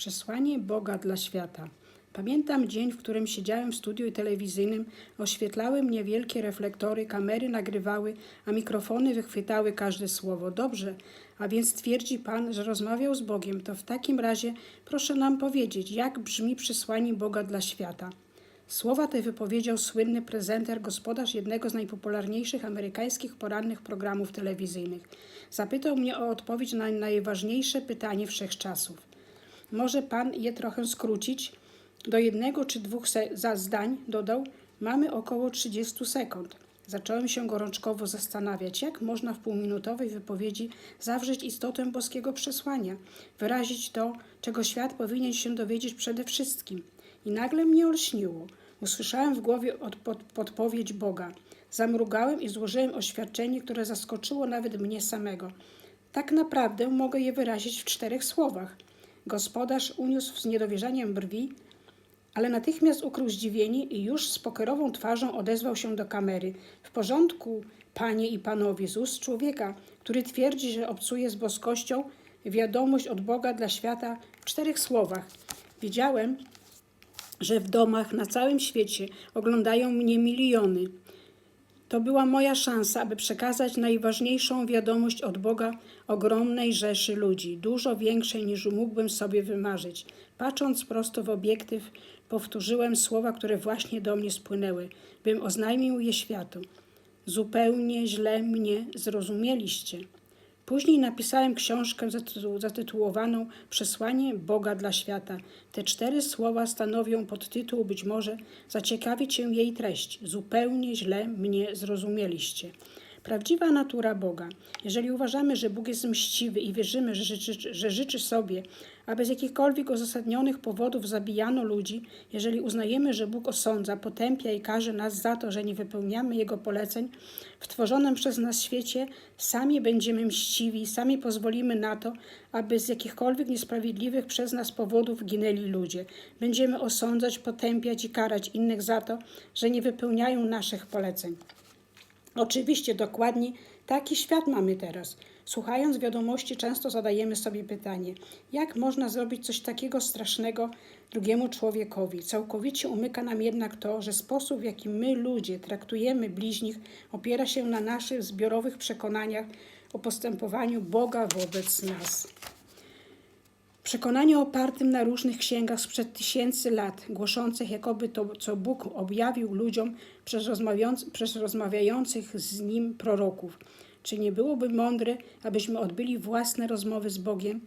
Przesłanie Boga dla świata. Pamiętam dzień, w którym siedziałem w studiu telewizyjnym, oświetlały mnie wielkie reflektory, kamery nagrywały, a mikrofony wychwytały każde słowo. Dobrze, a więc twierdzi Pan, że rozmawiał z Bogiem, to w takim razie proszę nam powiedzieć, jak brzmi przesłanie Boga dla świata. Słowa te wypowiedział słynny prezenter, gospodarz jednego z najpopularniejszych amerykańskich porannych programów telewizyjnych. Zapytał mnie o odpowiedź na najważniejsze pytanie wszechczasów. Może pan je trochę skrócić? Do jednego czy dwóch za zdań dodał: Mamy około 30 sekund. Zacząłem się gorączkowo zastanawiać, jak można w półminutowej wypowiedzi zawrzeć istotę boskiego przesłania, wyrazić to, czego świat powinien się dowiedzieć przede wszystkim. I nagle mnie olśniło. Usłyszałem w głowie od, pod, podpowiedź Boga. Zamrugałem i złożyłem oświadczenie, które zaskoczyło nawet mnie samego. Tak naprawdę mogę je wyrazić w czterech słowach. Gospodarz uniósł z niedowierzaniem brwi, ale natychmiast ukrył zdziwienie i już z pokerową twarzą odezwał się do kamery. W porządku, panie i panowie, z ust człowieka, który twierdzi, że obcuje z boskością, wiadomość od Boga dla świata w czterech słowach. Wiedziałem, że w domach na całym świecie oglądają mnie miliony. To była moja szansa, aby przekazać najważniejszą wiadomość od Boga ogromnej rzeszy ludzi, dużo większej niż mógłbym sobie wymarzyć. Patrząc prosto w obiektyw, powtórzyłem słowa, które właśnie do mnie spłynęły, bym oznajmił je światu. Zupełnie źle mnie zrozumieliście. Później napisałem książkę zatytu- zatytułowaną Przesłanie Boga dla świata. Te cztery słowa stanowią podtytuł, być może zaciekawi Cię jej treść. Zupełnie źle mnie zrozumieliście. Prawdziwa natura Boga. Jeżeli uważamy, że Bóg jest mściwy i wierzymy, że życzy, że życzy sobie, aby z jakichkolwiek uzasadnionych powodów zabijano ludzi, jeżeli uznajemy, że Bóg osądza, potępia i karze nas za to, że nie wypełniamy Jego poleceń, w tworzonym przez nas świecie sami będziemy mściwi, sami pozwolimy na to, aby z jakichkolwiek niesprawiedliwych przez nas powodów ginęli ludzie. Będziemy osądzać, potępiać i karać innych za to, że nie wypełniają naszych poleceń. Oczywiście dokładnie taki świat mamy teraz. Słuchając wiadomości, często zadajemy sobie pytanie, jak można zrobić coś takiego strasznego drugiemu człowiekowi. Całkowicie umyka nam jednak to, że sposób, w jaki my, ludzie, traktujemy bliźnich, opiera się na naszych zbiorowych przekonaniach o postępowaniu Boga wobec nas. Przekonanie opartym na różnych księgach sprzed tysięcy lat, głoszących jakoby to, co Bóg objawił ludziom przez, przez rozmawiających z Nim proroków. Czy nie byłoby mądre, abyśmy odbyli własne rozmowy z Bogiem,